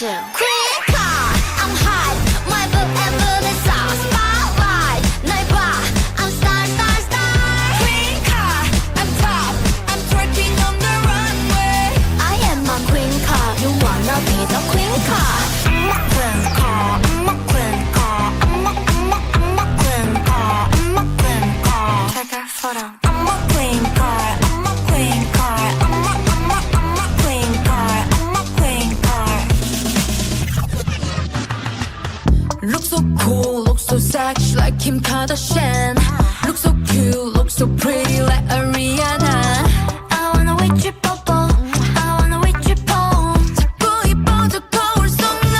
too. like Kim Kardashian. Look so cute, look so pretty like Ariana. I wanna with you, 뽀뽀. I wanna with you, 뽀. 자꾸 이뻐도 거울 속 너.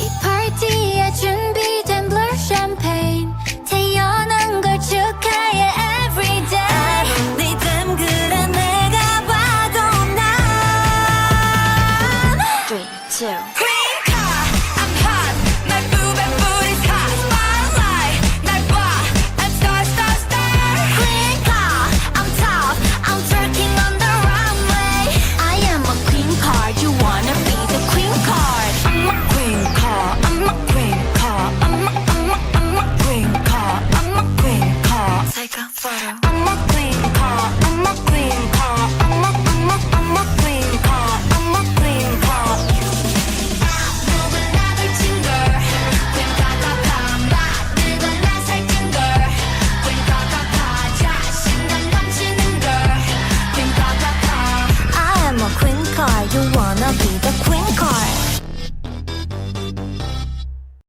이 파티에 준비된 blur champagne. 태어난 걸 축하해 everyday. 리듬 그래 내가 봐도 난. Three, two. I'm a queen I'm a queen